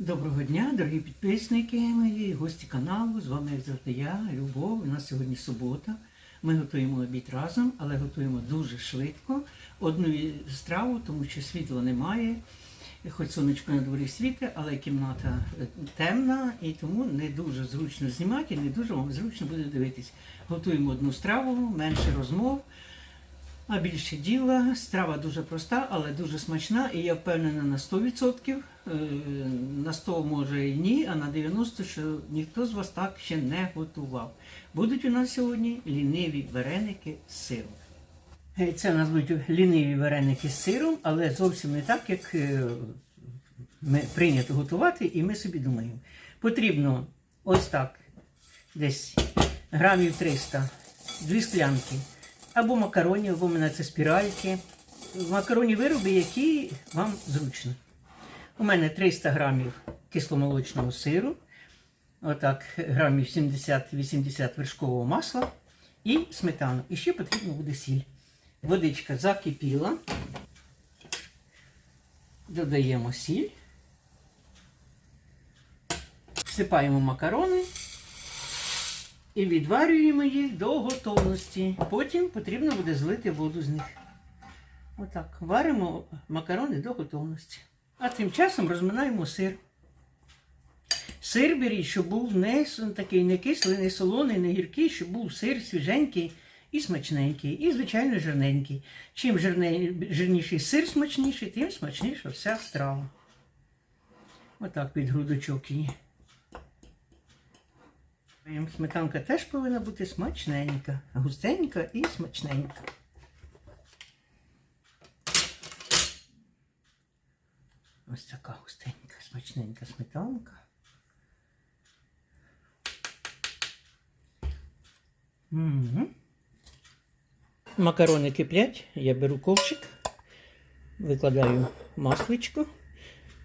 Доброго дня, дорогі підписники мої, гості каналу. З вами як завжди я, Любов. У нас сьогодні субота. Ми готуємо обід разом, але готуємо дуже швидко. Одну страву, тому що світла немає. Хоч сонечко на дворі світе, але кімната темна і тому не дуже зручно знімати, не дуже вам зручно буде дивитись. Готуємо одну страву, менше розмов. А більше діла, страва дуже проста, але дуже смачна, і я впевнена на 100%. Е, На 100 може і ні, а на 90, що ніхто з вас так ще не готував. Будуть у нас сьогодні ліниві вареники з сиром. Е, Це у нас будуть ліниві вареники з сиром, але зовсім не так, як е, ми прийнято готувати, і ми собі думаємо. Потрібно ось так, десь грамів 300, дві склянки або макаронів, або в мене це спіральки. Макаронні вироби, які вам зручно. У мене 300 грамів кисломолочного сиру, отак, грамів 70-80 вершкового масла і сметану. І ще потрібно буде сіль. Водичка закипіла. Додаємо сіль. Всипаємо макарони і відварюємо їх до готовності. Потім потрібно буде злити воду з них. Отак. Варимо макарони до готовності. А тим часом розминаємо сир. Сир беріть, щоб був не такий не кислий, не солоний, не гіркий, щоб був сир свіженький і смачненький, і, звичайно, жирненький. Чим жирніший сир смачніший, тим смачніша вся страва. Отак під грудочок її. Сметанка теж повинна бути смачненька, густенька і смачненька. Ось така густенька, смачненька сметанка. Угу. Макарони киплять, я беру ковшик, викладаю масличко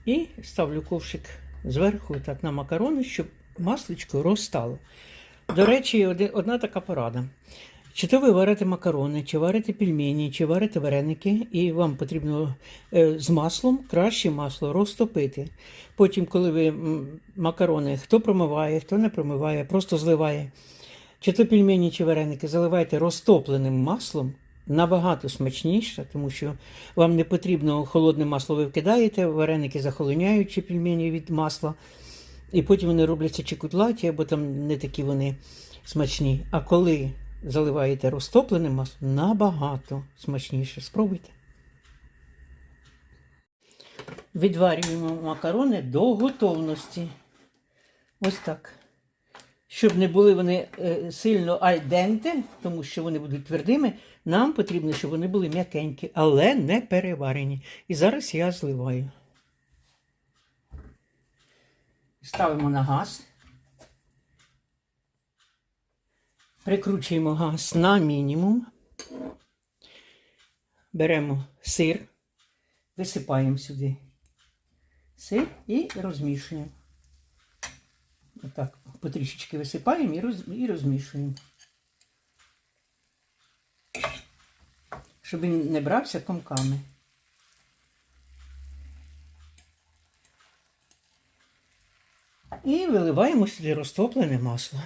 і ставлю ковшик зверху так на макарони, щоб масличко розстало. До речі, одна така порада. Чи то ви варите макарони, чи варите пельмені, чи варите вареники, і вам потрібно е, з маслом краще масло розтопити. Потім, коли ви макарони, хто промиває, хто не промиває, просто зливає. Чи то пельмені, чи вареники заливайте розтопленим маслом. Набагато смачніше, тому що вам не потрібно холодне масло ви вкидаєте, вареники захолоняють чи пельмені від масла, і потім вони робляться чи кутлаті, або там не такі вони смачні. А коли заливаєте розтопленим маслом, набагато смачніше. Спробуйте. Відварюємо макарони до готовності. Ось так. Щоб не були вони е, сильно альденте, тому що вони будуть твердими, нам потрібно, щоб вони були м'якенькі, але не переварені. І зараз я зливаю. Ставимо на газ. Прикручуємо газ на мінімум. Беремо сир, висипаємо сюди сир і розмішуємо. Отак, потрішечки висипаємо і, роз, і розмішуємо. Щоб він не брався комками. І виливаємо сюди розтоплене масло.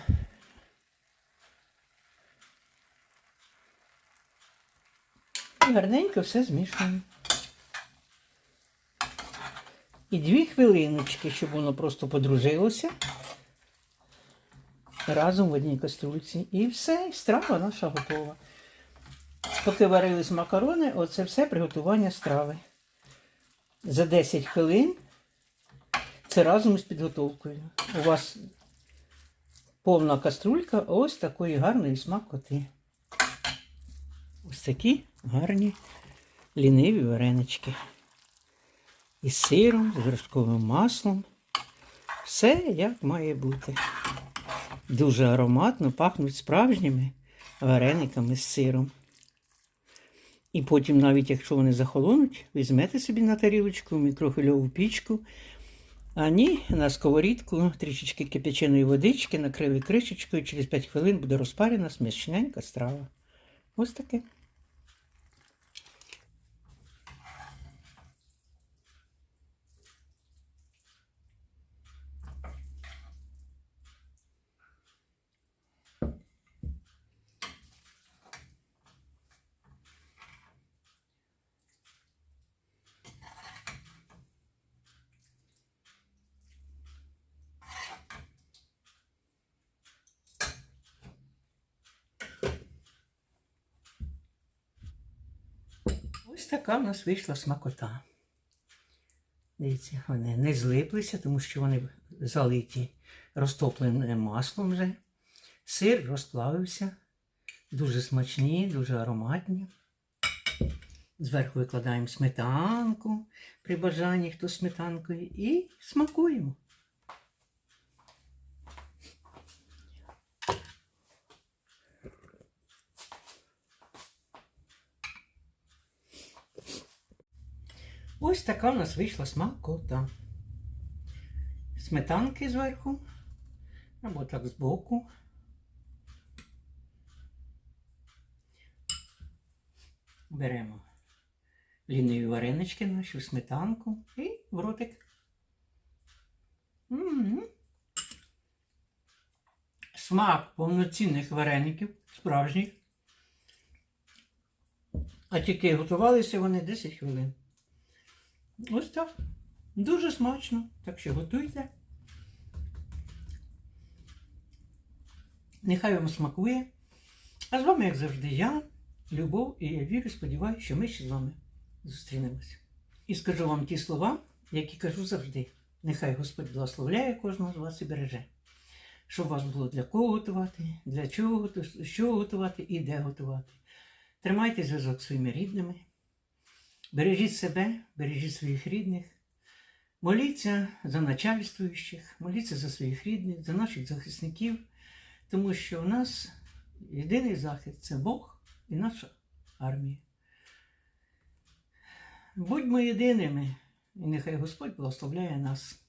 І гарненько все змішуємо. І дві хвилиночки, щоб воно просто подружилося разом в одній каструльці. І все, страва наша готова. Поки варились макарони, оце все приготування страви. За 10 хвилин це разом з підготовкою. У вас повна каструлька ось такої гарної смакоти. Ось такі гарні ліниві варенички. Із сиром, з вершковим маслом. Все як має бути. Дуже ароматно пахнуть справжніми варениками з сиром. І потім, навіть якщо вони захолонуть, візьмете собі на тарілочку мікрохвильову пічку, а ні, на сковорідку трішечки кип'яченої водички, накрили кришечкою, через 5 хвилин буде розпарена смачненька страва. Ось таке. Така в нас вийшла смакота. Дивіться, вони не злиплися, тому що вони залиті розтопленим маслом вже. Сир розплавився. Дуже смачні, дуже ароматні. Зверху викладаємо сметанку при бажанні, хто сметанкою, і смакуємо. Ось така в нас вийшла смакота. Сметанки зверху, або так збоку. Беремо ліниві варенички нашу сметанку і в ротик. М-м-м. Смак повноцінних вареників, справжніх. А тільки готувалися вони 10 хвилин. Ось так. Дуже смачно. Так що готуйте. Нехай вам смакує. А з вами, як завжди, я, Любов, і я вірю, сподіваюся, що ми ще з вами зустрінемося. І скажу вам ті слова, які кажу завжди. Нехай Господь благословляє кожного з вас і береже. Щоб у вас було для кого готувати, для чого, що готувати і де готувати. Тримайте зв'язок з своїми рідними. Бережіть себе, бережіть своїх рідних. Моліться за начальствуючих, моліться за своїх рідних, за наших захисників, тому що у нас єдиний захист це Бог і наша армія. Будьмо єдиними, і нехай Господь благословляє нас.